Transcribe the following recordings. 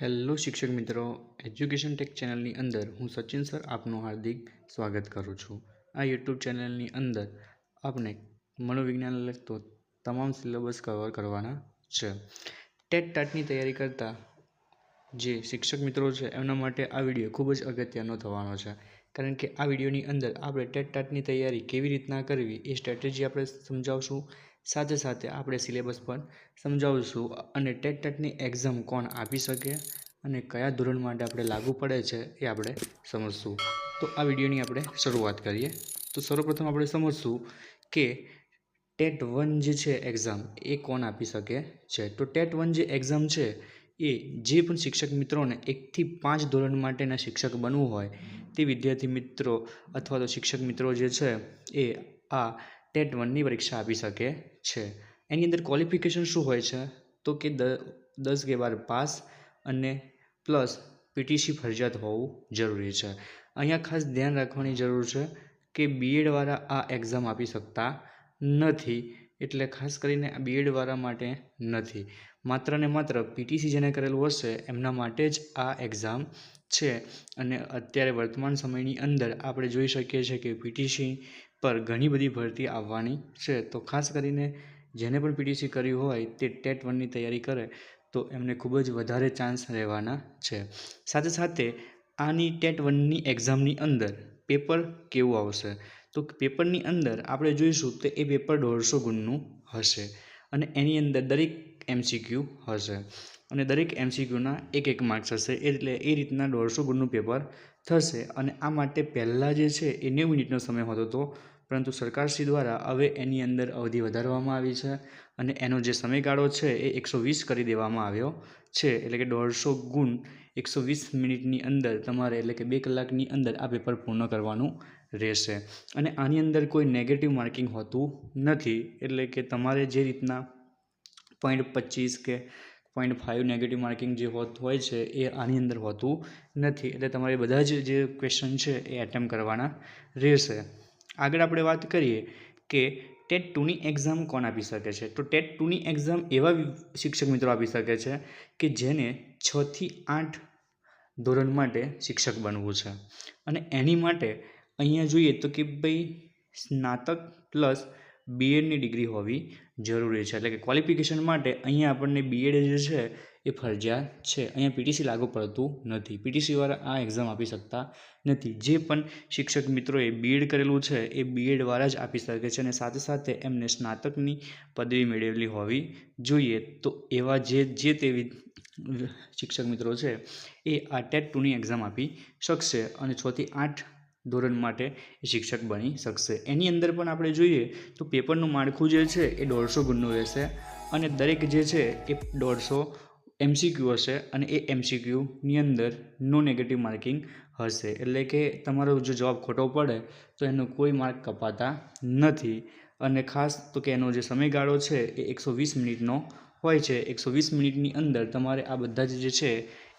Hello શિક્ષક મિત્રો education tech ચેનલની અંદર હું સચિન સર આપનું હાર્દિક સ્વાગત કરું છું. આ યુટ્યુબ ચેનલની અંદર આપણે મનોવિજ્ઞાન લગતો તમામ સિલેબસ કવર કરવાના છે. ટેટ ટાટની તૈયારી કરતા જે શિક્ષક મિત્રો છે, એમના માટે આ વીડિયો ખૂબ જ અગત્યનો થવાનો છે. કારણ કે આ વિડીયોની અંદર આપણે ટેટ ટાટની તૈયારી કેવી રીતના કરવી એ સ્ટ્રેટેજી આપણે સમજાવશું. સાથે સાથે આપણે સિલેબસ પણ સમજાવીશું. અને ટેટ ટેટની એક્ઝામ કોણ આપી શકે અને કયા ધોરણ માટે આપણે લાગુ પડે છે એ આપણે સમજશું. તો આ વિડીયોની આપણે શરૂઆત કરીએ. તો સૌપ્રથમ આપણે સમજશું કે ટેટ વન જે છે એક્ઝામ એ કોણ આપી શકે છે. તો ટેટ વન જે એક્ઝામ છે એ જે પણ શિક્ષક મિત્રોને એકથી પાંચ ધોરણ માટેના શિક્ષક બનવું હોય તે વિદ્યાર્થી મિત્રો અથવા તો શિક્ષક મિત્રો જે છે એ આ ટેટ વનની પરીક્ષા આપી શકે છે. એની અંદર ક્વોલિફિકેશન શું હોય છે? તો કે દ, દસ કે પાસ અને પ્લસ પીટીસી ફરજિયાત હોવું જરૂરી છે. અહીંયા ખાસ ધ્યાન રાખવાની જરૂર છે કે બીએડવાળા આ એક્ઝામ આપી શકતા નથી. એટલે ખાસ કરીને આ બીએડવાળા માટે નથી. માત્ર ને માત્ર પીટીસી જેને કરેલું હશે, એમના માટે જ આ એક્ઝામ છે. અને અત્યારે વર્તમાન સમયની અંદર આપણે જોઈ શકીએ છીએ કે પીટીસી પર ઘણી બધી ભરતી આવવાની છે. તો ખાસ કરીને જેને પણ પીટીસી કર્યું હોય તે ટેટ વનની તૈયારી કરે તો એમને ખૂબ જ વધારે ચાન્સ રહેવાના છે. સાથે સાથે આની ટેટ વનની એક્ઝામની અંદર પેપર કેવું આવશે? તો પેપરની અંદર આપણે જોઈશું તો એ પેપર દોઢસો ગુણનું હશે અને એની અંદર દરેક એમસીક્યુ હશે અને દરેક એમસીક્યુના એક એક માર્ક્સ હશે. એટલે એ રીતના દોઢસો ગુણનું પેપર થશે અને આ માટે પહેલાં જે છે એ નેવું મિનિટનો સમય હોતો હતો પરંતુ સરકારશ્રી દ્વારા હવે એની અંદર અવધિ વધારવામાં આવી છે અને એનો જે સમયગાળો છે એ એકસો વીસ કરી દેવામાં આવ્યો છે. એટલે કે દોઢસો ગુણ એકસો વીસ મિનિટની અંદર તમારે એટલે કે બે કલાકની અંદર આ પેપર પૂર્ણ કરવાનું રહેશે. અને આની અંદર કોઈ નેગેટિવ માર્કિંગ હોતું નથી. એટલે કે તમારે જે રીતના પોઈન્ટ પચીસ કે પોઈન્ટ ફાઇવ નેગેટિવ માર્કિંગ જે હોત, હોય છે, એ આની અંદર હોતું નથી. એટલે તમારે બધા જ જે ક્વેશ્ચન છે, એ એટેમ્પ કરવાના રહેશે. આગળ આપણે વાત કરીએ કે ટેટ ટુની એક્ઝામ કોણ આપી શકે છે? તો ટેટ ટુની એક્ઝામ એવા શિક્ષક મિત્રો આપી શકે છે કે જેને છથી આઠ ધોરણ માટે શિક્ષક બનવું છે. અને એની માટે અહીંયા જોઈએ તો કે ભાઈ સ્નાતક પ્લસ બીએડની ડિગ્રી હોવી જરૂરી છે. એટલે કે ક્વોલિફિકેશન માટે અહીંયા આપણને બીએડ જે છે, એ ફરજિયાત છે. અહીંયા પીટીસી લાગુ પડતું નથી. પીટીસીવાળા આ એક્ઝામ આપી શકતા નથી. જે પણ શિક્ષક મિત્રોએ બીએડ કરેલું છે, એ બીએડવાળા જ આપી શકે છે અને સાથે સાથે એમને સ્નાતકની પદવી મેળવેલી હોવી જોઈએ. તો એવા જે જે તેવી શિક્ષક મિત્રો છે, એ આ ટેટ ટુની એક્ઝામ આપી શકશે અને છથી આઠ ધોરણ માટે શિક્ષક બની શકશે. એની અંદર પણ આપણે જોઈએ તો પેપરનું માળખું જે છે એ દોઢસો ગુણનું રહેશે અને દરેક જે છે એ દોઢસો એમસીક્યુ હશે અને એ એમસીક્યુની અંદર નો નેગેટિવ માર્કિંગ હશે. એટલે કે તમારો જો જવાબ ખોટો પડે તો એનો કોઈ માર્ક કપાતા નથી. અને ખાસ તો કે એનો જે સમયગાળો છે એ એકસો વીસ મિનિટનો હોય છે. એકસો વીસ મિનિટની અંદર તમારે આ બધા જ જે છે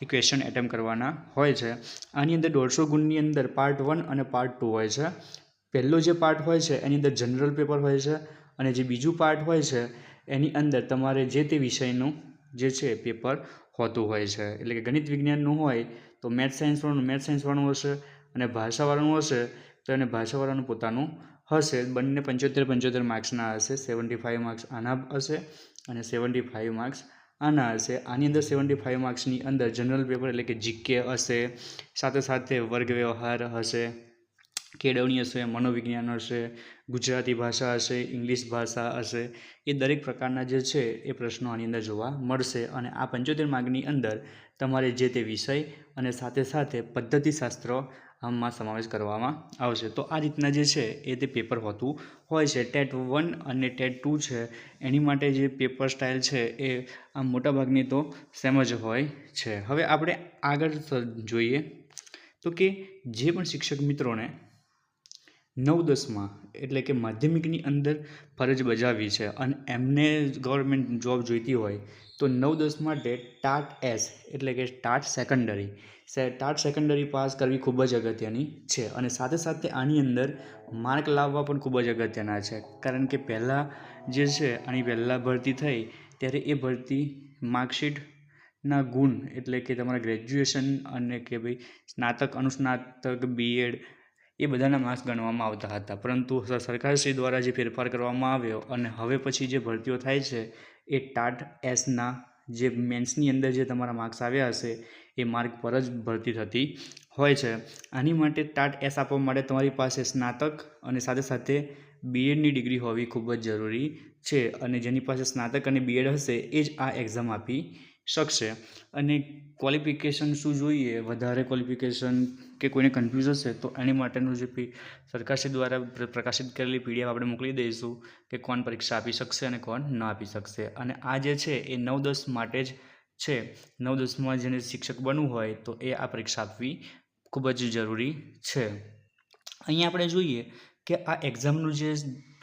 એ ક્વેશ્ચન એટેમ્પ કરવાના હોય છે. આની અંદર દોઢસો ગુણની અંદર પાર્ટ વન અને પાર્ટ ટુ હોય છે. પહેલો જે પાર્ટ હોય છે, એની અંદર જનરલ પેપર હોય છે અને જે બીજું પાર્ટ હોય છે, એની અંદર તમારે જે તે વિષયનું જે છે પેપર હોતું હોય છે. એટલે કે ગણિત વિજ્ઞાનનું હોય તો મેથ સાયન્સવાળું મેથ સાયન્સવાળું હશે અને ભાષાવાળાનું હશે તો એને ભાષાવાળાનું પોતાનું હશે. બંને પંચોતેર પંચોતેર માર્ક્સના હશે સેવન્ટી ફાઇવ માર્ક્સ આના હશે અને સેવન્ટી ફાઇવ માર્ક્સ આના હશે. આની અંદર સેવન્ટી ફાઇવ માર્ક્સની અંદર જનરલ પેપર એટલે કે જીકે હશે. સાથે સાથે વર્ગ વ્યવહાર હશે. કેળવણી હશે, મનોવિજ્ઞાન હશે, ગુજરાતી ભાષા હશે, ઇંગ્લિશ ભાષા હશે. એ દરેક પ્રકારના જે છે એ પ્રશ્નો આની અંદર જોવા મળશે અને આ પંચોતેર માર્ગની અંદર તમારે જે તે વિષય અને સાથે સાથે પદ્ધતિશાસ્ત્ર આમાં સમાવેશ કરવામાં આવશે. તો આ રીતના જે છે, એ તે પેપર હોતું હોય છે. ટેટ વન અને ટેટ ટુ છે. એની માટે જે પેપર સ્ટાઇલ છે, એ આમ મોટાભાગની તો સેમ જ હોય છે. હવે આપણે આગળ જોઈએ તો કે જે પણ શિક્ષક મિત્રોને નવ દસમાં એટલે કે માધ્યમિકની અંદર ફરજ બજાવી છે અને એમને ગવર્મેન્ટ જોબ જોઈતી હોય, તો નવ દસ માટે ટાટ એસ એટલે કે TAT secondary TAT secondary pass કરવી ખૂબ જ અગત્યની છે અને સાથે સાથે આની અંદર માર્ક લાવવા પણ ખૂબ જ અગત્યના છે. કારણ કે પહેલાં જે છે, આની પહેલાં ભરતી થઈ, ત્યારે એ ભરતી માર્કશીટ ના ગુણ, એટલે કે તમારા ગ્રેજ્યુએશન અને કે ભાઈ સ્નાતક, અનુસ્નાતક બીએડ એ બધાના માર્ક્સ ગણવામાં આવતા હતા. પરંતુ સરકારશ્રી દ્વારા જે ફેરફાર કરવામાં આવ્યો અને હવે પછી જે ભરતીઓ થાય છે, એ ટાટ એસના જે મેન્સની અંદર જે તમારા માર્ક્સ આવ્યા હશે, એ માર્ક પર જ ભરતી થતી હોય છે. આની માટે ટાટ એસ આપવા માટે તમારી પાસે સ્નાતક અને સાથે સાથે બીએડની ડિગ્રી હોવી ખૂબ જ જરૂરી છે અને જેની પાસે સ્નાતક અને બીએડ હશે, એ જ આ એક્ઝામ આપી શકશે. અને ક્વોલિફિકેશન શું જોઈએ? વધારે ક્વોલિફિકેશન કે કોઈને કન્ફ્યુઝ હશે, તો એની માટેનું જે પી, સરકારશ્રી દ્વારા પ્રકાશિત કરેલી પીડીએફ આપણે મોકલી દઈશું કે કોણ પરીક્ષા આપી શકશે અને કોણ ન આપી શકશે. અને આ જે છે, એ નવ દસ માટે જ છે. નવ દસમાં જેને શિક્ષક બનવું હોય, તો એ આ પરીક્ષા આપવી ખૂબ જ જરૂરી છે. અહીંયા આપણે જોઈએ કે આ એક્ઝામનું જે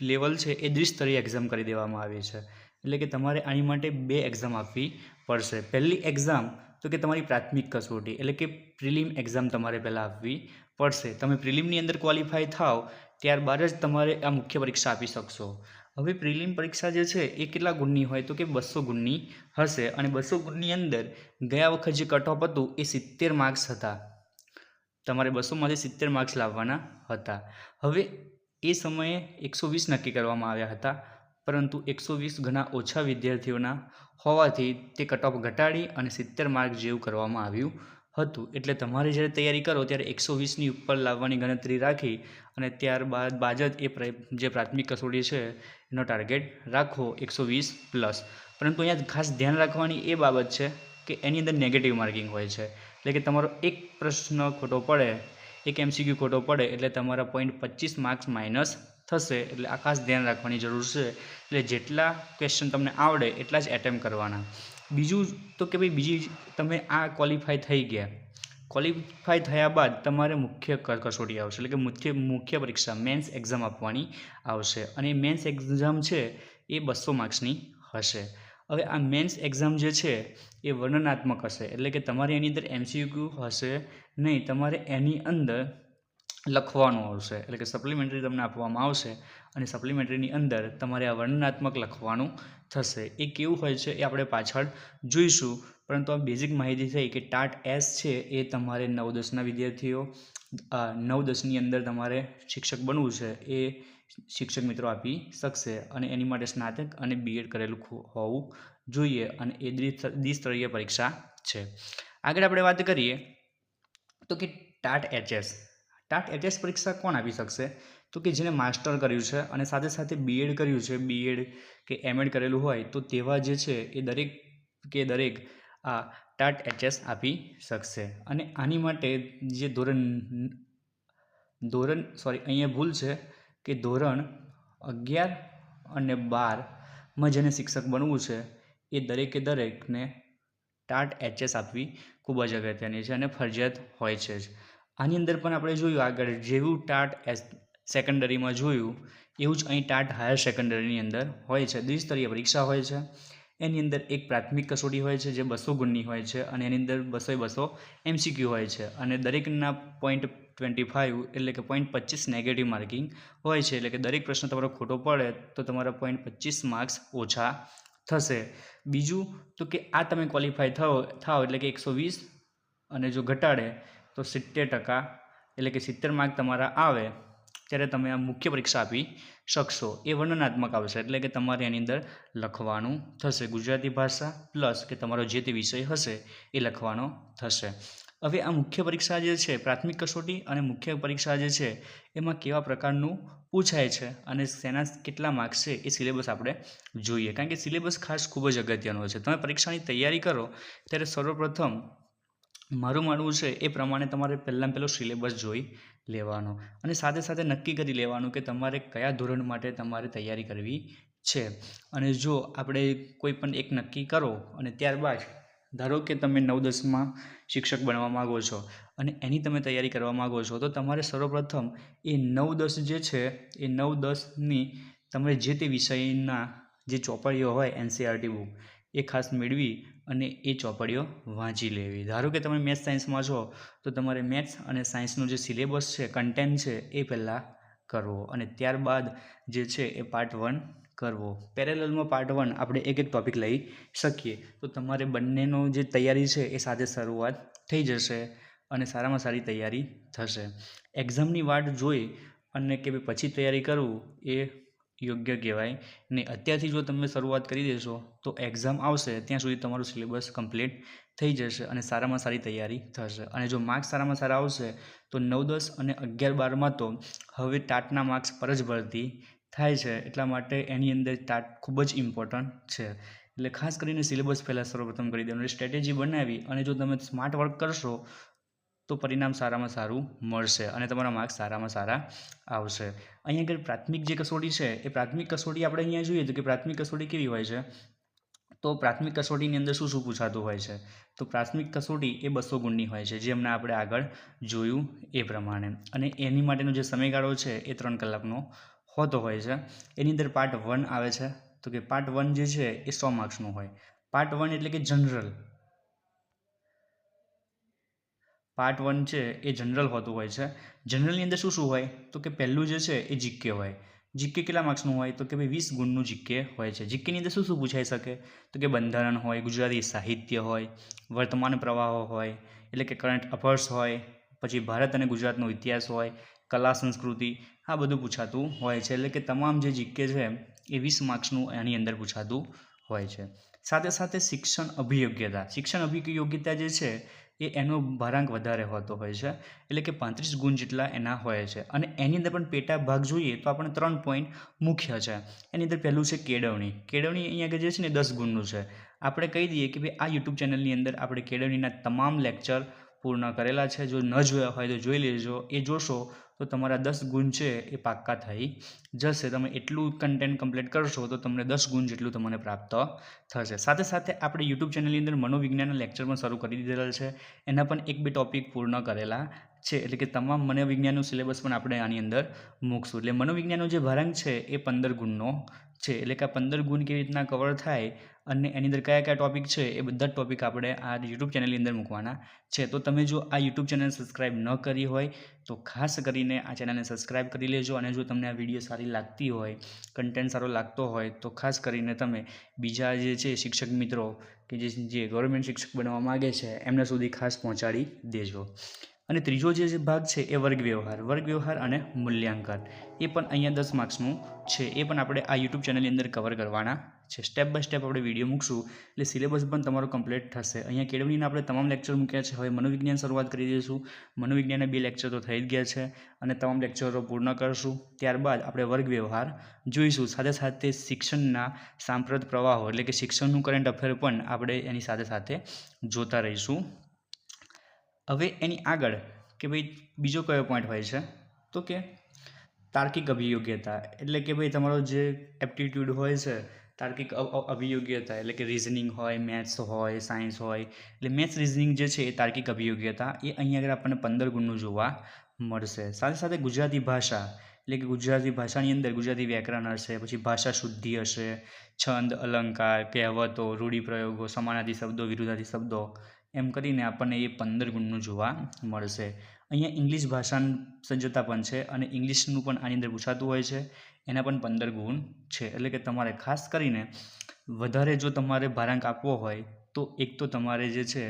લેવલ છે, એ દ્વિસ્તરીય એક્ઝામ કરી દેવામાં આવી છે. એટલે કે તમારે આની માટે બે એક્ઝામ આપવી પડશે. પહેલી એક્ઝામ તો કે તમારી પ્રાથમિક કસોટી, એટલે કે પ્રિલિમ એક્ઝામ તમારે પહેલાં આપવી પડશે. તમે પ્રિલિમની અંદર ક્વોલિફાય થાવ ત્યારબાદ જ તમારે આ મુખ્ય પરીક્ષા આપી શકશો. હવે પ્રિલિમ પરીક્ષા જે છે, એ કેટલા ગુણની હોય તો કે બસો ગુણની હશે. અને બસો ગુણની અંદર ગયા વખત જે કટ હતું, એ સિત્તેર માર્ક્સ હતા. તમારે બસોમાંથી સિત્તેર માર્ક્સ લાવવાના હતા. હવે એ સમયે એકસો વીસ નક્કી કરવામાં આવ્યા હતા. પરંતુ એકસો વીસ ઘણા ઓછા વિદ્યાર્થીઓના હોવાથી તે કટ ઓફ ઘટાડી અને સિત્તેર માર્ક જેવું કરવામાં આવ્યું હતું. એટલે તમારે જ્યારે તૈયારી કરો ત્યારે એકસો વીસની ઉપર લાવવાની ગણતરી રાખી અને ત્યારબાદ બાજત એ જે પ્રાથમિક કસોટી છે એનો ટાર્ગેટ રાખો એકસો વીસ પ્લસ પરંતુ અહીંયા ખાસ ધ્યાન રાખવાની એ બાબત છે કે એની અંદર નેગેટિવ માર્કિંગ હોય છે. એટલે કે તમારો એક પ્રશ્ન ખોટો પડે, એક એમસીક્યુ ખોટો પડે, એટલે તમારા પોઈન્ટ પચીસ માર્ક્સ માઇનસ થશે એટલે આ ખાસ ધ્યાન રાખવાની જરૂર છે. એટલે જેટલા ક્વેશ્ચન તમને આવડે એટલા જ એટેમ્પ કરવાના. બીજું તો કે ભાઈ બીજી તમે આ ક્વોલિફાય થઈ ગયા. ક્વોલિફાય થયા બાદ તમારે મુખ્ય કસોટી આવશે. એટલે કે મુખ્ય મુખ્ય પરીક્ષા મેન્સ એક્ઝામ આપવાની આવશે. અને મેન્સ એક્ઝામ છે એ બસો માર્ક્સની હશે. હવે આ મેન્સ એક્ઝામ જે છે એ વર્ણનાત્મક હશે. એટલે કે તમારે એની અંદર એમસીક્યુ હશે નહીં, તમારે એની અંદર લખવાનું આવશે. એટલે કે સપ્લિમેન્ટરી તમને આપવામાં આવશે અને સપ્લિમેન્ટરીની અંદર તમારે આ વર્ણનાત્મક લખવાનું થશે. એ કેવું હોય છે એ આપણે પાછળ જોઈશું. પરંતુ આ બેઝિક માહિતી થઈ કે ટાટ એસ છે એ તમારે નવ દસના વિદ્યાર્થીઓ નવ દસની અંદર તમારે શિક્ષક બનવું છે એ શિક્ષક મિત્રો આપી શકશે અને એની માટે સ્નાતક અને બીએડ કરેલું હોવું જોઈએ અને એ દ્વિસ્તરીય પરીક્ષા છે. આગળ આપણે વાત કરીએ તો કે ટાટ એચએસ ટાટ એચએસ પરીક્ષા કોણ આપી શકશે? તો કે જેને માસ્ટર કર્યું છે અને સાથે સાથે બીએડ કર્યું છે બીએડ કે એમએડ કરેલું હોય, તો તેવા જે છે એ દરેક કે દરેક આ ટાટ એચએસ આપી શકશે. અને આની માટે જે ધોરણ ધોરણ સોરી અહીંયા ભૂલ છે કે ધોરણ અગિયાર અને બારમાં જેને શિક્ષક બનવું છે, એ દરેકે દરેકને ટાટ એચએસ આપવી ખૂબ જ અગત્યની છે અને ફરજિયાત હોય છે જ. આની અંદર પણ આપણે જોયું આગળ, જેવું ટાટ એસ સેકન્ડરીમાં જોયું, એવું જ અહીં ટાટ હાયર સેકન્ડરીની અંદર હોય છે. દ્વિસ્તરીય પરીક્ષા હોય છે. એની અંદર એક પ્રાથમિક કસોટી હોય છે, જે બસો ગુણની હોય છે અને એની અંદર બસો બસો એમસીક્યુ હોય છે. અને દરેકના પોઈન્ટ ટ્વેન્ટી ફાઇવ એટલે કે પોઈન્ટ પચીસ નેગેટિવ માર્કિંગ હોય છે. એટલે કે દરેક પ્રશ્ન તમારો ખોટો પડે તો તમારા પોઈન્ટ પચીસ માર્ક્સ ઓછા થશે. બીજું તો કે આ તમે ક્વોલિફાય થાઓ થાઓ એટલે કે એકસો વીસ અને જો ઘટાડે તો સિત્તેર ટકા એટલે કે સિત્તેર માર્ક તમારા આવે, ત્યારે તમે આ મુખ્ય પરીક્ષા આપી શકશો. એ વર્ણનાત્મક આવશે, એટલે કે તમારે એની અંદર લખવાનું થશે. ગુજરાતી ભાષા પ્લસ કે તમારો જે તે વિષય હશે, એ લખવાનો થશે. હવે આ મુખ્ય પરીક્ષા જે છે, પ્રાથમિક કસોટી અને મુખ્ય પરીક્ષા જે છે, એમાં કેવા પ્રકારનું પૂછાય છે અને શેના કેટલા માર્ક્સ છે, એ સિલેબસ આપણે જોઈએ. કારણ કે સિલેબસ ખાસ ખૂબ જ અગત્યનો છે. તમે પરીક્ષાની તૈયારી કરો, ત્યારે સર્વપ્રથમ મારું માનવું છે એ પ્રમાણે તમારે પહેલાં પહેલો સિલેબસ જોઈ લેવાનો અને સાથે સાથે નક્કી કરી લેવાનું કે તમારે કયા ધોરણ માટે તમારે તૈયારી કરવી છે. અને જો આપણે કોઈ પણ એક નક્કી કરો અને ત્યારબાદ ધારો કે તમે નવ દસમાં શિક્ષક બનવા માગો છો અને એની તમે તૈયારી કરવા માગો છો, તો તમારે સર્વપ્રથમ એ નવ દસ જે છે એ નવ દસની તમારે જે તે વિષયના જે ચોપડીઓ હોય એનસીઆરટી બુક એ ખાસ મેળવી અને એ ચોપડીઓ વાંચી લેવી. ધારો કે તમે મેથ્સ સાયન્સમાં છો, તો તમારે મેથ્સ અને સાયન્સનું જે સિલેબસ છે કન્ટેન્ટ છે, એ પહેલાં કરવો અને ત્યારબાદ જે છે, એ પાર્ટ વન કરવો. પેરેલલમાં પાર્ટ વન આપણે એક એક ટૉપિક લઈ શકીએ. તો તમારે બંનેનો જે તૈયારી છે, એ સાથે શરૂઆત થઈ જશે અને સારામાં સારી તૈયારી થશે. એક્ઝામની વાટ જોઈ અને કે ભાઈ પછી તૈયારી કરવું, એ યોગ્ય કહેવાય. ને અત્યારથી જો તમે શરૂઆત કરી દેશો, તો એક્ઝામ આવશે, ત્યાં સુધી તમારું સિલેબસ કમ્પ્લીટ થઈ જશે અને સારામાં સારી તૈયારી થશે. અને જો માર્ક્સ સારામાં સારા આવશે, તો નવ, દસ અને અગિયાર, બારમાં તો હવે ટાટના માર્ક્સ પર જ ભરતી થાય છે. એટલા માટે એની અંદર ટાટ ખૂબ જ ઇમ્પોર્ટન્ટ છે. એટલે ખાસ કરીને સિલેબસ પહેલાં સર્વપ્રથમ કરી દેવાનું. સ્ટ્રેટેજી બનાવી અને જો તમે સ્માર્ટ વર્ક કરશો તો પરિણામ સારામાં સારું મળશે અને તમારા માર્ક્સ સારામાં સારા આવશે. અહીંયા આગળ પ્રાથમિક જે કસોટી છે, એ પ્રાથમિક કસોટી આપણે અહીંયા જોઈએ તો કે પ્રાથમિક કસોટી કેવી હોય છે? તો પ્રાથમિક કસોટીની અંદર શું શું પૂછાતું હોય છે? તો પ્રાથમિક કસોટી એ બસો ગુણની હોય છે, જે હમણાં આપણે આગળ જોયું એ પ્રમાણે. અને એની માટેનો જે સમયગાળો છે, એ ત્રણ કલાકનો હોતો હોય છે. એની અંદર પાર્ટ વન આવે છે. તો કે પાર્ટ વન જે છે, એ સો માર્ક્સનું હોય. પાર્ટ વન એટલે કે જનરલ પાર્ટ વન છે એ જનરલ હોતું હોય છે. જનરલની અંદર શું શું હોય? તો કે પહેલું જે છે એ જીકે હોય. જીકે કેટલા માર્ક્સનું હોય? તો કે ભાઈ વીસ ગુણનું જીકે હોય છે. જીકેની અંદર શું શું પૂછાઈ શકે? તો કે બંધારણ હોય, ગુજરાતી સાહિત્ય હોય, વર્તમાન પ્રવાહો હોય, એટલે કે કરંટ અફેર્સ હોય, પછી ભારત અને ગુજરાતનો ઇતિહાસ હોય, કલા, સંસ્કૃતિ, આ બધું પૂછાતું હોય છે. એટલે કે તમામ જે જીકે છે એ વીસ માર્ક્સનું એની અંદર પૂછાતું હોય છે. સાથે સાથે શિક્ષણ અભિયોગ્યતા. શિક્ષણ અભિયોગ્યતા જે છે એ એનો ભારાંક વધારે હોતો હોય છે. એટલે કે પાંત્રીસ ગુણ જેટલા એના હોય છે. અને એની અંદર પણ પેટા ભાગ જોઈએ તો આપણે ત્રણ પોઈન્ટ મુખ્ય છે. એની અંદર પહેલું છે કેળવણી. કેળવણી અહીંયા આગળ જે છે ને દસ ગુણનું છે. આપણે કહી દઈએ કે ભાઈ આ યુટ્યુબ ચેનલની અંદર આપણે કેળવણીના તમામ લેક્ચર પૂર્ણ કરેલા છે. જો ન જોયા હોય તો જોઈ લેજો. એ જોશો તો તમારા દસ ગુણ છે એ પાક્કા થઈ જશે, તમે એટલું કન્ટેન્ટ કમ્પ્લીટ કરશો તો તમને દસ ગુણ જેટલું તમને પ્રાપ્ત થશે. સાથે સાથે આપણે યુટ્યુબ ચેનલની અંદર મનોવિજ્ઞાનના લેક્ચર પણ શરૂ કરી દીધેલા છે. એના પણ એક બે ટોપિક પૂર્ણ કરેલા છે. એટલે કે તમામ મનોવિજ્ઞાનનું સિલેબસ પણ આપણે આની અંદર મૂકશું. એટલે મનોવિજ્ઞાનનો જે ભારાંક છે એ પંદર ગુણનો છે, એટલે કે પંદર ગુણ કેવી રીતના કવર થાય અને એની અંદર કયા કયા ટોપિક છે, એ બધા ટોપિક આપણે આ યુટ્યુબ ચેનલની અંદર મૂકવાના છે. તો તમે જો આ યુટ્યુબ ચેનલ સબસ્ક્રાઈબ ન કરી હોય, તો ખાસ કરીને આ ચેનલને સબસ્ક્રાઈબ કરી લેજો અને જો તમને આ વીડિયો સારી લાગતી હોય કન્ટેન્ટ સારો લાગતો હોય, તો ખાસ કરીને તમે બીજા જે છે શિક્ષક મિત્રો કે જે જે ગવર્મેન્ટ શિક્ષક બનવા માગે છે, એમના સુધી ખાસ પહોંચાડી દેજો. અને ત્રીજો જે ભાગ છે એ વર્ગ વ્યવહાર વર્ગ વ્યવહાર અને મૂલ્યાંકન. એ પણ અહીંયા દસ માર્ક્સનું છે. એ પણ આપણે આ યુટ્યુબ ચેનલની અંદર કવર કરવાના છે. સ્ટેપ બાય સ્ટેપ આપણે વીડિયો મૂકશું, એટલે સિલેબસ પણ તમારો કમ્પ્લીટ થશે. અહીંયા કેળવણીના આપણે તમામ લેક્ચર મૂક્યા છે. હવે મનોવિજ્ઞાન શરૂઆત કરી દઈશું. મનોવિજ્ઞાનના બે લેક્ચર તો થઈ જ ગયા છે અને તમામ લેક્ચરો પૂર્ણ કરશું. ત્યારબાદ આપણે વર્ગ વ્યવહાર જોઈશું. સાથે સાથે શિક્ષણના સાંપ્રત પ્રવાહો, એટલે કે શિક્ષણનું કરંટ અફેર પણ આપણે એની સાથે સાથે જોતા રહીશું. હવે એની આગળ કે ભાઈ બીજો કયો પોઈન્ટ હોય છે? તો કે તાર્કિક અભિયોગ્યતા. એટલે કે ભાઈ તમારો જે એપ્ટિટ્યૂડ હોય છે, તાર્કિક અભિયોગ્યતા, એટલે કે રિઝનિંગ હોય મેથ્સ હોય સાયન્સ હોય, એટલે મેથ્સ રિઝનિંગ જે છે એ તાર્કિક અભિયોગ્યતા, એ અહીંયા આગળ આપણને પંદર ગુણનું જોવા મળશે. સાથે સાથે ગુજરાતી ભાષા, એટલે કે ગુજરાતી ભાષાની અંદર ગુજરાતી વ્યાકરણ હશે, પછી ભાષા શુદ્ધિ હશે, છંદ, અલંકાર, કહેવતો, રૂઢિપ્રયોગો, સમાનાર્થી શબ્દો, વિરુદ્ધાર્થી શબ્દો એમ કરીને આપણને એ પંદર ગુણનું જોવા મળશે. અહીંયા ઇંગ્લિશ ભાષાનું સજ્જતા પણ છે અને ઇંગ્લિશનું પણ આની અંદર પૂછાતું હોય છે. એના પણ પંદર ગુણ છે. એટલે કે તમારે ખાસ કરીને વધારે જો તમારે ભારાંક આપવો હોય, તો એક તો તમારે જે છે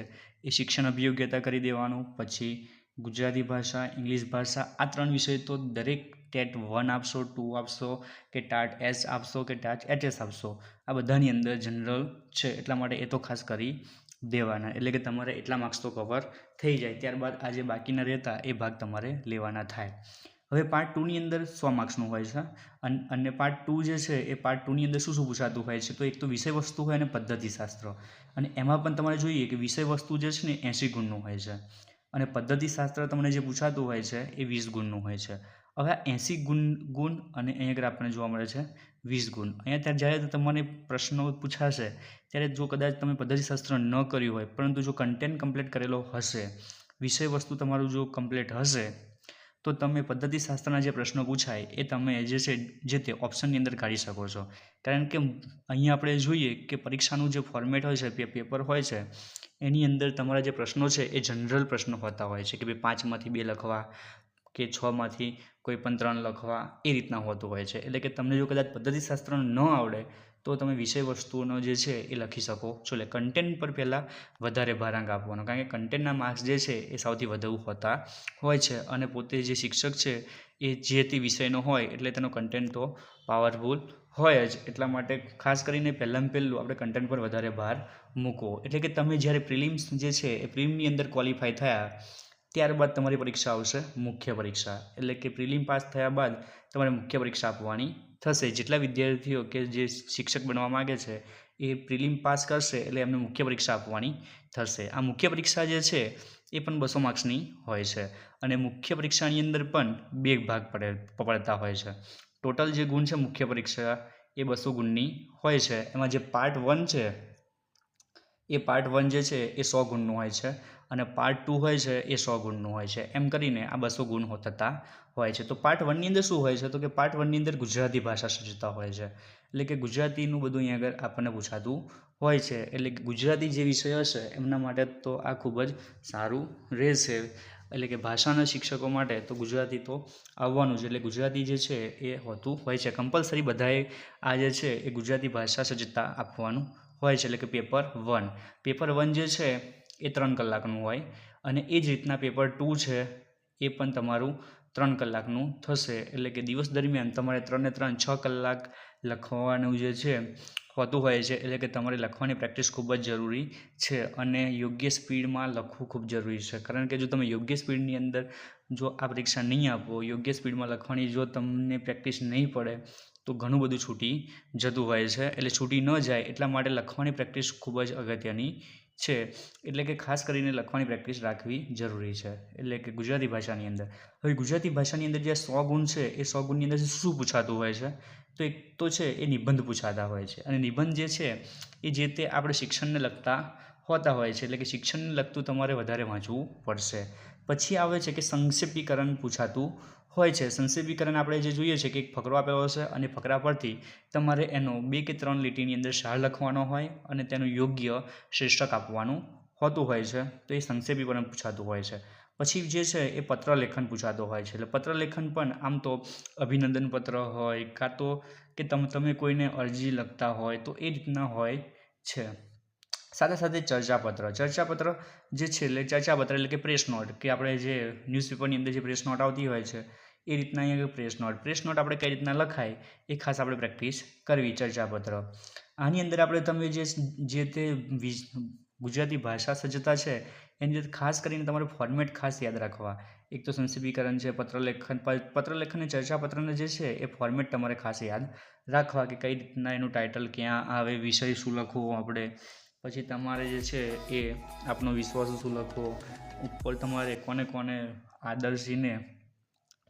એ શિક્ષણ અભિયોગ્યતા કરી દેવાનું, પછી ગુજરાતી ભાષા, ઇંગ્લિશ ભાષા, આ ત્રણ વિષય તો દરેક ટેટ વન આપશો, ટુ આપશો, કે ટાટ એસ આપશો, કે ટાટ એચએસ આપશો. આ બધાની અંદર જનરલ છે. એટલા માટે એ તો ખાસ કરી દેવાના. એટલે કે તમારે એટલા માર્ક્સ તો કવર થઈ જાય. ત્યારબાદ આ જે બાકીના રહેતા એ ભાગ તમારે લેવાના થાય. હવે પાર્ટ ટુની અંદર સો માર્ક્સનું હોય છે. અને પાર્ટ ટુ જે છે એ પાર્ટ ટુની અંદર શું શું પૂછાતું હોય છે? તો એક તો વિષય વસ્તુ હોય અને પદ્ધતિશાસ્ત્ર. અને એમાં પણ તમારે જોઈએ કે વિષય વસ્તુ જે છે ને એંસી ગુણનું હોય છે. અને પદ્ધતિશાસ્ત્ર તમને જે પૂછાતું હોય છે એ વીસ ગુણનું હોય છે. હવે આ એંસી ગુણ ગુણ અને અહીંયા આગળ આપણને જોવા મળે છે. વીસ ગુણ. અહીંયા ત્યાં જ્યારે તમને પ્રશ્નો પૂછાશે, ત્યારે જો કદાચ તમે પદ્ધતિશાસ્ત્ર ન કર્યું હોય, પરંતુ જો કન્ટેન્ટ કમ્પ્લીટ કરેલો હશે, વિષય વસ્તુ તમારું જો કમ્પ્લીટ હશે, તો તમે પદ્ધતિશાસ્ત્રના જે પ્રશ્નો પૂછાય, એ તમે જે છે, જે તે ઓપ્શનની અંદર કાઢી શકો છો. કારણ કે અહીંયા આપણે જોઈએ કે પરીક્ષાનું જે ફોર્મેટ હોય છે પેપર હોય છે, એની અંદર તમારા જે પ્રશ્નો છે, એ જનરલ પ્રશ્નો હોતા હોય છે, કે ભાઈ પાંચમાંથી બે લખવા કે છમાંથી કોઈ પણ ત્રણ લખવા એ રીતના હોતું હોય છે. એટલે કે તમને જો કદાચ પદ્ધતિશાસ્ત્ર ન આવડે, તો તમે વિષય વસ્તુઓનો જે છે એ લખી શકો. છો એટલે કન્ટેન્ટ પર પહેલાં વધારે ભારાંક આપવાનો. કારણ કે કન્ટેન્ટના માર્ક્સ જે છે એ સૌથી વધુ હોતા હોય છે. અને પોતે જે શિક્ષક છે એ જે તે વિષયનો હોય એટલે તેનો કન્ટેન્ટ તો પાવરફુલ હોય જ. એટલા માટે ખાસ કરીને પહેલાં પહેલું આપણે કન્ટેન્ટ પર વધારે ભાર મૂકવો. એટલે કે તમે જ્યારે પ્રિલિમ્સ જે છે એ પ્રિલિમની અંદર ક્વોલિફાય થયા ત્યારબાદ તમારી પરીક્ષા આવશે, મુખ્ય પરીક્ષા. એટલે કે પ્રિલિમ પાસ થયા બાદ તમારે મુખ્ય પરીક્ષા આપવાની થશે. જેટલા વિદ્યાર્થીઓ કે જે શિક્ષક બનવા માગે છે, એ પ્રિલિમ પાસ કરશે એટલે એમને મુખ્ય પરીક્ષા આપવાની થશે. આ મુખ્ય પરીક્ષા જે છે, એ પણ બસો માર્ક્સની હોય છે. અને મુખ્ય પરીક્ષાની અંદર પણ બે ભાગ પડે પડતા હોય છે. ટોટલ જે ગુણ છે, મુખ્ય પરીક્ષા, એ બસો ગુણની હોય છે. એમાં જે પાર્ટ વન છે, એ પાર્ટ વન જે છે, એ સો ગુણનું હોય છે. અને પાર્ટ ટુ હોય છે એ સો ગુણનું હોય છે. એમ કરીને આ બસો ગુણ થતા હોય છે. તો પાર્ટ વનની અંદર શું હોય છે? તો કે પાર્ટ વનની અંદર ગુજરાતી ભાષા સજ્જતા હોય છે. એટલે કે ગુજરાતીનું બધું અહીંયા આગળ આપણને પૂછાતું હોય છે. એટલે કે ગુજરાતી જે વિષય હશે, એમના માટે તો આ ખૂબ જ સારું રહેશે. એટલે કે ભાષાના શિક્ષકો માટે તો ગુજરાતી તો આવવાનું જ. એટલે ગુજરાતી જે છે એ હોતું હોય છે. કમ્પલસરી બધાએ આ જે છે એ ગુજરાતી ભાષા સજ્જતા આપવાનું હોય છે. એટલે કે પેપર વન પેપર વન જે છે એ ત્રણ કલાકનું હોય. અને એ જ રીતના પેપર ટુ છે, એ પણ તમારું ત્રણ કલાકનું થશે. એટલે કે દિવસ દરમિયાન તમારે ત્રણે ત્રણ છ કલાક લખવાનું જે છે, હોતું હોય છે, એટલે કે તમારે લખવાની પ્રેક્ટિસ ખૂબ જ જરૂરી છે અને યોગ્ય સ્પીડમાં લખવું ખૂબ જરૂરી છે. કારણ કે જો તમે યોગ્ય સ્પીડની અંદર જો આ પરીક્ષા નહીં આપો, યોગ્ય સ્પીડમાં લખવાની જો તમને પ્રેક્ટિસ નહીં પડે, તો ઘણું બધું છૂટી જતું હોય છે. એટલે છૂટી ન જાય એટલા માટે લખવાની પ્રેક્ટિસ ખૂબ જ અગત્યની છે. એટલે કે ખાસ કરીને લખવાની પ્રેક્ટિસ રાખવી જરૂરી છે. એટલે કે ગુજરાતી ભાષાની અંદર. હવે ગુજરાતી ભાષાની અંદર જે સો ગુણ છે, એ સો ગુણની અંદર શું પૂછાતું હોય છે? તો એક તો છે, એ નિબંધ પૂછાતા હોય છે. અને નિબંધ જે છે, એ જે તે આપણે શિક્ષણને લગતા હોતા હોય છે. એટલે કે શિક્ષણને લગતું તમારે વધારે વાંચવું પડશે. પછી આવે છે કે સંક્ષેપીકરણ પૂછાતું હોય છે. સંક્ષેપીકરણ આપણે જે જોઈએ છે કે એક ફકરો આપેલો હશે અને ફકરા પરથી તમારે એનો બે કે ત્રણ લીટીની અંદર સાર લખવાનો હોય અને તેનું યોગ્ય શીર્ષક આપવાનું હોતું હોય છે. તો એ સંક્ષેપીકરણ પૂછાતું હોય છે. પછી જે છે એ પત્ર લેખન પૂછાતો હોય છે. એટલે પત્ર લેખન પણ આમ તો અભિનંદન પત્ર હોય કાં તો કે તમે તમે કોઈને અરજી લખતા હોય તો એ રીતના હોય છે. સાથે સાથે ચર્ચાપત્ર. ચર્ચાપત્ર જે છે, એટલે ચર્ચાપત્ર એટલે કે પ્રેસ નોટ કે આપણે જે ન્યૂઝપેપરની અંદર જે પ્રેસ નોટ આવતી હોય છે, એ રીતના અહીંયા પ્રેસ નોટ પ્રેસ નોટ આપણે કઈ રીતના લખાય, એ ખાસ આપણે પ્રેક્ટિસ કરવી ચર્ચાપત્ર. આની અંદર આપણે તમે જે જે તે ગુજરાતી ભાષા સજ્જતા છે, એની અંદર ખાસ કરીને તમારે ફોર્મેટ ખાસ યાદ રાખવા. એક તો સંક્ષેપીકરણ છે, પત્રલેખન પત્રલેખન અને ચર્ચાપત્રને જે છે, એ ફોર્મેટ તમારે ખાસ યાદ રાખવા કે કઈ રીતના એનું ટાઇટલ ક્યાં આવે, વિષય શું લખવું આપણે પછી તમારે જે છે એ આપનો વિશ્વાસ શું લખવો? ઉપર તમારે કોને કોને આદર્શીને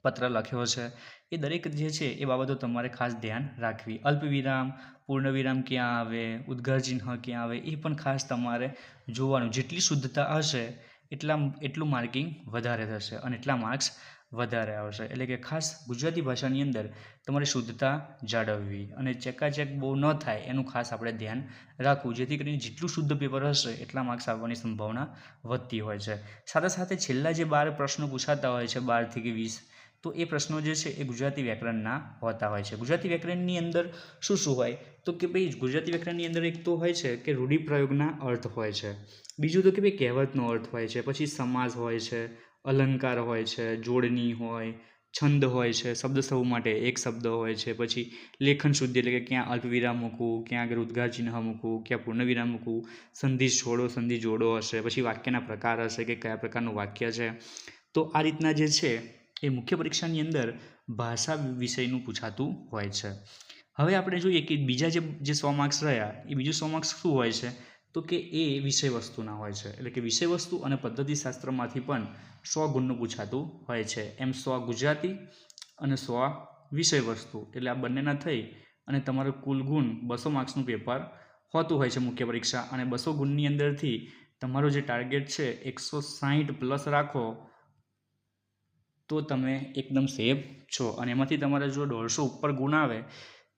પત્ર લખ્યો છે? એ દરેક જે છે એ બાબતો તમારે ખાસ ધ્યાન રાખવી. અલ્પવિરામ, પૂર્ણવિરામ ક્યાં આવે ઉદ્ગાર ચિહ્ન ક્યાં આવે, એ પણ ખાસ તમારે જોવાનું. જેટલી શુદ્ધતા હશે, એટલા, એટલું માર્કિંગ વધારે થશે અને એટલા માર્ક્સ વધારે આવશે. એટલે કે ખાસ ગુજરાતી ભાષાની અંદર તમારે શુદ્ધતા જાળવવી અને ચેકાચેક બહુ ન થાય એનું ખાસ આપણે ધ્યાન રાખવું. જેથી કરીને જેટલું શુદ્ધ પેપર હશે એટલા માર્ક્સ આવવાની સંભાવના વધતી હોય છે. સાથે સાથે છેલ્લા જે બાર પ્રશ્નો પૂછાતા હોય છે બારથી કે વીસ, તો એ પ્રશ્નો જે છે એ ગુજરાતી વ્યાકરણના હોતા હોય છે. ગુજરાતી વ્યાકરણની અંદર શું શું હોય? તો કે ભાઈ ગુજરાતી વ્યાકરણની અંદર એક તો હોય છે કે રૂઢિપ્રયોગના અર્થ હોય છે. બીજું તો કે ભાઈ કહેવતનો અર્થ હોય છે. પછી સમાજ હોય છે અલંકાર હોય છે, જોડણી હોય, છંદ હોય છે, શબ્દ સમૂહ માટે એક શબ્દ હોય છે. પછી લેખન શુદ્ધિ એટલે કે ક્યાં અલ્પવિરામ મૂકવું, ક્યાં આગળ ઉદ્ગાર ચિહ્ન મૂકવું, ક્યાં પૂર્ણવિરામ મૂકવું, સંધિ છોડો, સંધિ જોડો હશે, પછી વાક્યના પ્રકાર હશે કે કયા પ્રકારનું વાક્ય છે. તો આ રીતના જે છે એ મુખ્ય પરીક્ષાની અંદર ભાષા વિષયનું પૂછાતું હોય છે. હવે આપણે જોઈએ કે બીજા જે જે સો માર્ક્સ રહ્યા, એ બીજું સો માર્ક્સ શું હોય છે? તો કે એ વિષય વસ્તુના હોય છે. એટલે કે વિષય વસ્તુ અને પદ્ધતિશાસ્ત્રમાંથી પણ સો ગુણનું પૂછાતું હોય છે. એમ સો ગુજરાતી અને સો વિષય વસ્તુ એટલે આ બંનેના થઈ અને તમારું કુલ ગુણ બસો માર્ક્સનું પેપર હોતું હોય છે મુખ્ય પરીક્ષા. અને બસો ગુણની અંદરથી તમારો જે ટાર્ગેટ છે એકસો સાહીઠ પ્લસ રાખો તો તમે એકદમ સેફ છો. અને એમાંથી તમારે જો દોઢસો ઉપર ગુણ આવે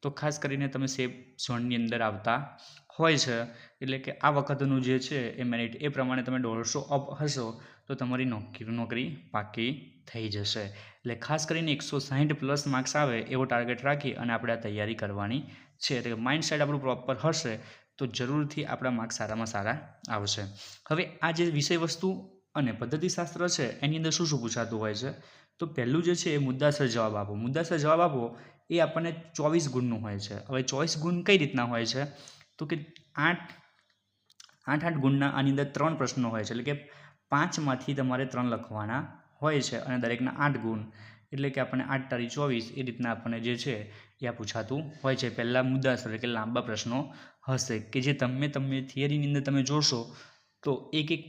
તો ખાસ કરીને તમે સેફ ઝોનની અંદર આવતા હોય છે, એટલે કે આ વખતનું જે છે એ મેરિટ એ પ્રમાણે તમે દોઢસો અપ હશો, તો તમારી નોકરી નોકરી પાકી થઈ જશે. એટલે ખાસ કરીને એકસો સાહીઠ પ્લસ માર્ક્સ આવે એવો ટાર્ગેટ રાખી અને આપણે આ તૈયારી કરવાની છે. એટલે કે માઇન્ડ સેટ આપણું પ્રોપર હશે, તો જરૂરથી આપણા માર્ક્સ સારામાં સારા આવશે. હવે આ જે વિષય વસ્તુ અને પદ્ધતિશાસ્ત્ર છે, એની અંદર શું શું પૂછાતું હોય છે? તો પહેલું જે છે એ મુદ્દાસર જવાબ આપો. મુદ્દાસર જવાબ આપો એ આપણને ચોવીસ ગુણનું હોય છે. હવે ચોવીસ ગુણ કઈ રીતના હોય છે? તો કે આઠ આઠ આઠ ગુણના આની અંદર ત્રણ પ્રશ્નો હોય છે. એટલે કે પાંચમાંથી તમારે ત્રણ લખવાના હોય છે અને દરેકના આઠ ગુણ. એટલે કે આપણને આઠ તારીખ ચોવીસ એ રીતના આપણને જે છે એ પૂછાતું હોય છે. પહેલાં મુદ્દાસર એટલે કે લાંબા પ્રશ્નો હશે. કે જે તમે તમે થિયરીની અંદર તમે જોશો તો એક એક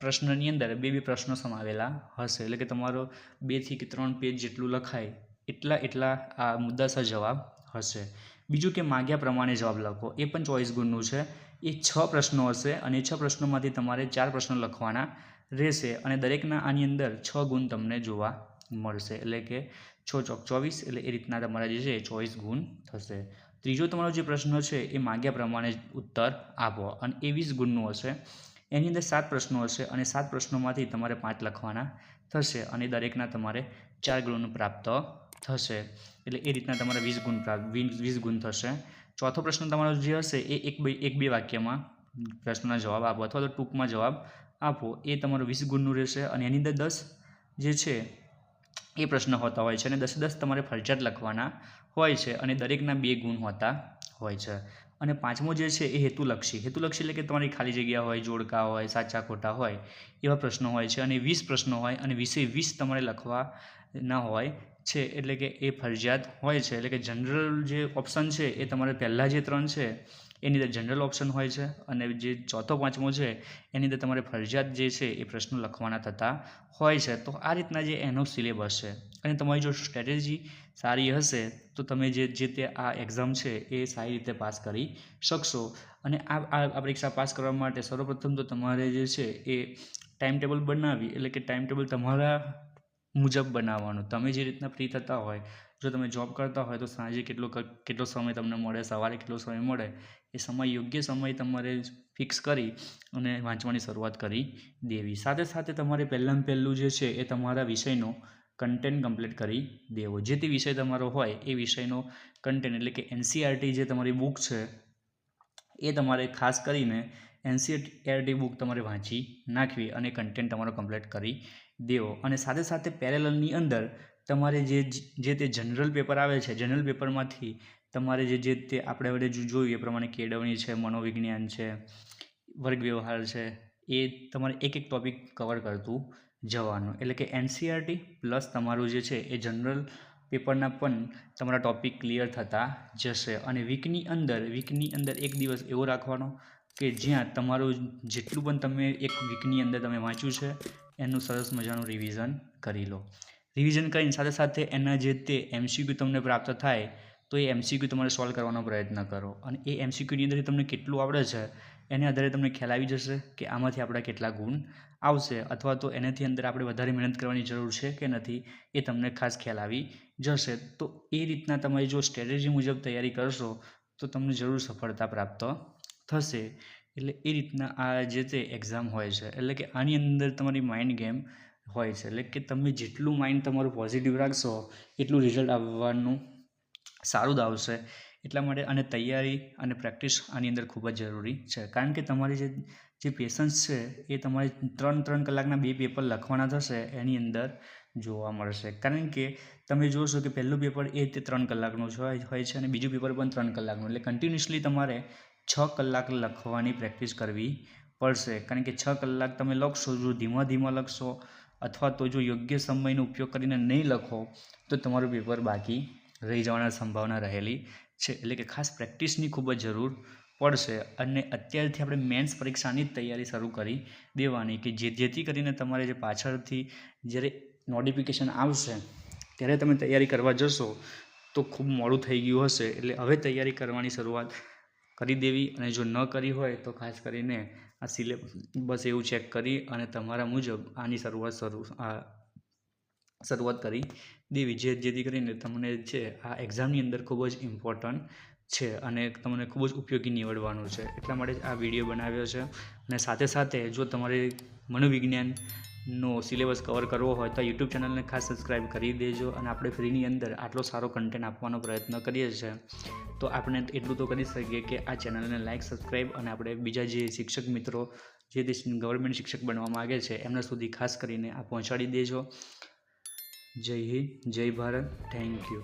પ્રશ્નની અંદર બે બે પ્રશ્નો સમાવેલા હશે. એટલે કે તમારો બેથી કે ત્રણ પેજ જેટલું લખાય એટલા એટલા આ મુદ્દાસર જવાબ હશે. બીજું કે માગ્યા પ્રમાણે જવાબ લખો. એ પણ ચોઈસ ગુણનું છે. એ છ પ્રશ્નો હશે અને છ પ્રશ્નોમાંથી તમારે ચાર પ્રશ્નો લખવાના રહેશે અને દરેકના આની અંદર છ ગુણ તમને જોવા મળશે. એટલે કે છ ચોક ચોવીસ એટલે એ રીતના તમારા જે છે એ ચોવીસ ગુણ થશે. ત્રીજો તમારો જે પ્રશ્ન છે એ માગ્યા પ્રમાણે ઉત્તર આપો અને એ વીસ ગુણનું હશે. એની અંદર સાત પ્રશ્નો હશે અને સાત પ્રશ્નોમાંથી તમારે પાંચ લખવાના થશે અને દરેકના તમારે ચાર ગુણ પ્રાપ્ત થશે. એટલે એ રીતના તમારા વીસ ગુણ પ્રાપ્ત વીસ ગુણ થશે. ચોથો પ્રશ્ન તમારો જે હશે એ એક બે એક બે વાક્યમાં પ્રશ્નના જવાબ આપો અથવા તો ટૂંકમાં જવાબ આપો. એ તમારો વીસ ગુણનું રહેશે અને એની અંદર દસ જે છે એ પ્રશ્ન હોતા હોય છે અને દસે દસ તમારે ફરજિયાત લખવાના હોય છે અને દરેકના બે ગુણ હોતા હોય છે. અને પાંચમો જે છે એ હેતુલક્ષી. હેતુલક્ષી એટલે કે તમારી ખાલી જગ્યા હોય, જોડકા હોય, સાચા ખોટા હોય, એવા પ્રશ્નો હોય છે અને વીસ પ્રશ્નો હોય અને વીસે વીસ તમારે લખવાના હોય છે એટલે કે એ ફરજિયાત હોય છે. એટલે કે જનરલ જે ઓપ્શન છે એ તમારે પહેલાં જે ત્રણ છે એની અંદર જનરલ ઓપ્શન હોય છે અને જે ચોથો, પાંચમો છે એની અંદર તમારે ફરજિયાત જે છે એ પ્રશ્નો લખવાના થતા હોય છે. તો આ રીતના જે એનો સિલેબસ છે. અને તમારી જો સ્ટ્રેટેજી સારી હશે, તો તમે જે જે તે આ એક્ઝામ છે એ સારી રીતે પાસ કરી શકશો. અને આ આ પરીક્ષા પાસ કરવા માટે સર્વપ્રથમ તો તમારે જે છે એ ટાઈમ ટેબલ બનાવી એટલે કે ટાઈમ ટેબલ તમારા મુજબ બનાવવાનું. તમે જે રીતના ફ્રી થતા હોય, જો તમે જોબ કરતા હોય, તો સાંજે કેટલો કેટલો સમય તમને મળે, સવારે કેટલો સમય મળે, એ સમય, યોગ્ય સમય તમારે ફિક્સ કરી અને વાંચવાની શરૂઆત કરી દેવી. સાથે સાથે તમારે પહેલાં પહેલું જે છે એ તમારા વિષયનો કન્ટેન્ટ કમ્પ્લીટ કરી દેવો. જે તે વિષય તમારો હોય એ વિષયનો કન્ટેન્ટ એટલે કે એનસીઆરટી જે તમારી બુક છે, એ તમારે ખાસ કરીને એનસીઆરટી બુક તમારે વાંચી નાખવી અને કન્ટેન્ટ તમારો કમ્પ્લીટ કરી દેવો. અને સાથે સાથે પેરેલલની અંદર તમારે જે જે તે જનરલ પેપર આવે છે જનરલ પેપરમાંથી તમારે જે જે તે આપણે હવે જોયું એ પ્રમાણે કેળવણી છે, મનોવિજ્ઞાન છે, વર્ગ વ્યવહાર છે, એ તમારે એક એક ટૉપિક કવર કરતું જવાનું. એટલે કે એનસીઆરટી પ્લસ તમારું જે છે એ જનરલ પેપરના પણ તમારા ટૉપિક ક્લિયર થતા જશે. અને વીકની અંદર વીકની અંદર એક દિવસ એવો રાખવાનો કે જ્યાં તમારું જેટલું પણ તમે એક વીકની અંદર તમે વાંચ્યું છે, એનું સરસ મજાનું રિવિઝન કરી લો. રિવિઝન કરીને સાથે સાથે એના જે તે એમસીક્યુ તમને પ્રાપ્ત થાય, તો એ એમસીક્યુ તમારે સોલ્વ કરવાનો પ્રયત્ન કરો. અને એ એમસીક્યુની અંદર તમને કેટલું આવડે છે એને આધારે તમને ખ્યાલ આવી જશે કે આમાંથી આપણા કેટલા ગુણ આવશે અથવા તો એનાથી અંદર આપણે વધારે મહેનત કરવાની જરૂર છે કે નથી એ તમને ખાસ ખ્યાલ આવી જશે. તો એ રીતના તમે જો સ્ટ્રેટેજી મુજબ તૈયારી કરશો, તો તમને જરૂર સફળતા પ્રાપ્ત થશે. એટલે એ રીતના આ જે તે એક્ઝામ હોય છે, એટલે કે આની અંદર તમારી માઇન્ડ ગેમ હોય છે, એટલે કે તમે જેટલું માઇન્ડ તમારું પોઝિટિવ રાખશો, એટલું રિઝલ્ટ આવવાનું સારું જ આવશે. એટલા માટે અને તૈયારી અને પ્રેક્ટિસ આની અંદર ખૂબ જ જરૂરી છે. કારણ કે તમારી જે જે પેશન્સ છે, એ તમારે ત્રણ ત્રણ કલાકના બે પેપર લખવાના થશે, એની અંદર જોવા મળશે. કારણ કે તમે જોશો કે પહેલું પેપર એ તે ત્રણ કલાકનું હોય છે અને બીજું પેપર પણ ત્રણ કલાકનું. એટલે કન્ટિન્યુઅસલી તમારે છ કલાક લખવાની પ્રેક્ટિસ કરવી પડશે. કારણ કે છ કલાક તમે લખશો, જો ધીમા ધીમા લખશો અથવા તો જો યોગ્ય સમયનો ઉપયોગ કરીને નહીં લખો, તો તમારું પેપર બાકી રહી જવાની સંભાવના રહેલી છે, એટલે કે ખાસ પ્રેક્ટિસની ખૂબ જ જરૂર પડશે. અને અત્યારથી આપણે મેન્સ પરીક્ષાની જ તૈયારી શરૂ કરી દેવાની કે જે, જેથી કરીને તમારે જે પાછળથી જ્યારે નોટિફિકેશન આવશે, ત્યારે તમે તૈયારી કરવા જશો, તો ખૂબ મોડું થઈ ગયું હશે. એટલે હવે તૈયારી કરવાની શરૂઆત કરી દેવી અને જો ન કરી હોય, તો ખાસ કરીને આ સિલેબસ બસ એવું ચેક કરી અને તમારા મુજબ આની શરૂઆત શરૂ, આ શરૂઆત કરી દેવી, જે, જેથી કરીને તમને છે આ એક્ઝામની અંદર ખૂબ જ ઇમ્પોર્ટન્ટ છે અને તમને ખૂબ જ ઉપયોગી નીવડવાનું છે. એટલા માટે જ આ વીડિયો બનાવ્યો છે અને સાથે સાથે જો તમારે મનોવિજ્ઞાનનો સિલેબસ કવર કરવો હોય તો યુટ્યુબ ચેનલને ખાસ સબસ્ક્રાઈબ કરી દેજો અને આપણે ફ્રીની અંદર આટલો સારો કન્ટેન્ટ આપવાનો પ્રયત્ન કરીએ છીએ. તો આપણે એટલું તો કરી શકીએ કે આ ચેનલને લાઇક સબસ્ક્રાઈબ અને આપણે બીજા જે શિક્ષક મિત્રો, જે ગવર્મેન્ટ શિક્ષક બનવા માગે છે, એમના સુધી ખાસ કરીને આ પહોંચાડી દેજો. જય હિન્દ જય ભારત થેન્ક યુ.